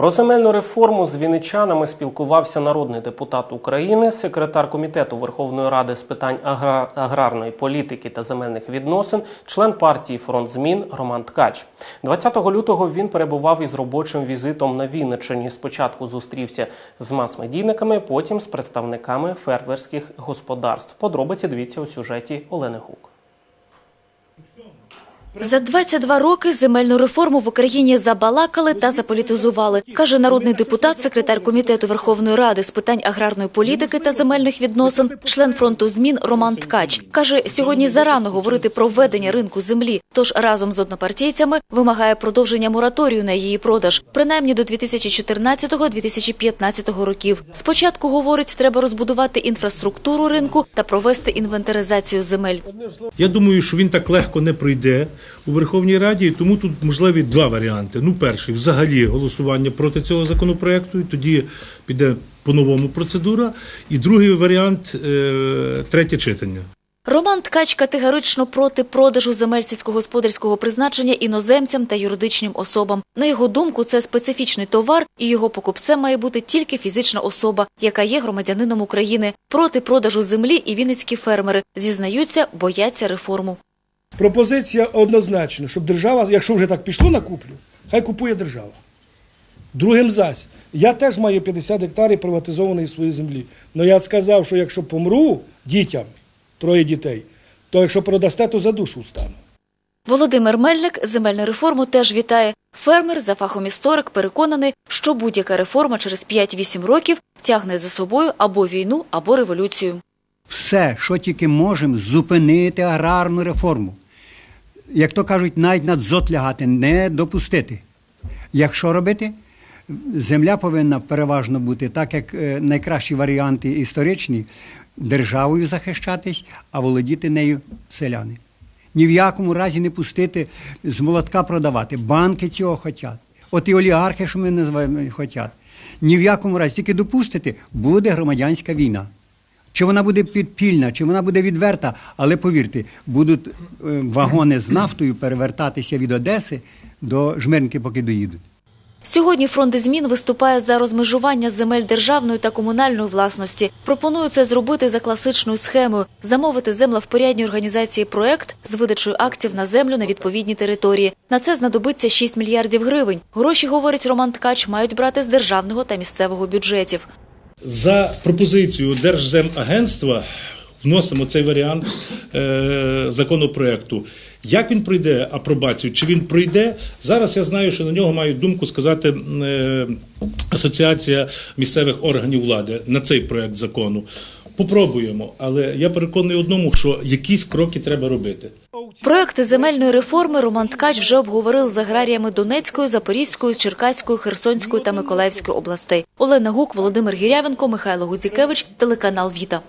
Про земельну реформу з вінничанами спілкувався народний депутат України, секретар комітету Верховної Ради з питань агра- аграрної політики та земельних відносин, член партії Фронт змін Роман Ткач. 20 лютого він перебував із робочим візитом на Вінниччині. Спочатку зустрівся з мас-медійниками, потім з представниками фермерських господарств. Подробиці дивіться у сюжеті Олени Гук. За 22 роки земельну реформу в Україні забалакали та заполітизували, каже народний депутат, секретар комітету Верховної Ради з питань аграрної політики та земельних відносин, член фронту змін Роман Ткач. каже, сьогодні зарано говорити про введення ринку землі. Тож разом з однопартійцями вимагає продовження мораторію на її продаж, принаймні до 2014-2015 років. Спочатку говорить, треба розбудувати інфраструктуру ринку та провести інвентаризацію земель. Я думаю, що він так легко не пройде у Верховній Раді, і тому тут можливі два варіанти. Ну, перший взагалі голосування проти цього законопроекту, і тоді піде по-новому процедура. І другий варіант е, третє читання. Роман Ткач категорично проти продажу земель сільськогосподарського призначення іноземцям та юридичним особам. На його думку, це специфічний товар, і його покупцем має бути тільки фізична особа, яка є громадянином України. Проти продажу землі і вінницькі фермери зізнаються, бояться реформу. Пропозиція однозначна, щоб держава, якщо вже так пішло на куплю, хай купує держава. Другим зась. Я теж маю 50 гектарів приватизованої своєї землі. Але я сказав, що якщо помру дітям, троє дітей, то якщо продасте, то за душу стану. Володимир Мельник земельну реформу теж вітає. Фермер за фахом історик переконаний, що будь-яка реформа через 5-8 років тягне за собою або війну, або революцію. все, що тільки можемо, зупинити аграрну реформу. Як то кажуть, навіть на дзот лягати, не допустити. Якщо робити, земля повинна переважно бути, так як е, найкращі варіанти історичні, державою захищатись, а володіти нею селяни. Ні в якому разі не пустити з молотка продавати. Банки цього хочуть. От і олігархи, що ми називаємо, хочуть. Ні в якому разі тільки допустити, буде громадянська війна. Чи вона буде підпільна, чи вона буде відверта, але повірте, будуть е, вагони з нафтою перевертатися від Одеси до Жмеринки, поки доїдуть. Сьогодні фронт змін виступає за розмежування земель державної та комунальної власності. Пропоную це зробити за класичною схемою: замовити землевпорядній організації проект з видачою актів на землю на відповідній території. На це знадобиться 6 мільярдів гривень. Гроші, говорить Роман Ткач, мають брати з державного та місцевого бюджетів. За пропозицією Держземагентства вносимо цей варіант е, законопроекту. Як він пройде апробацію? Чи він пройде? Зараз я знаю, що на нього мають думку сказати е, Асоціація місцевих органів влади на цей проект закону. Попробуємо, але я переконаний одному, що якісь кроки треба робити. Проекти земельної реформи Роман Ткач вже обговорив з аграріями Донецької, Запорізької, Черкаської, Херсонської та Миколаївської областей. Олена Гук, Володимир Гірявенко, Михайло Гудзікевич, телеканал Віта.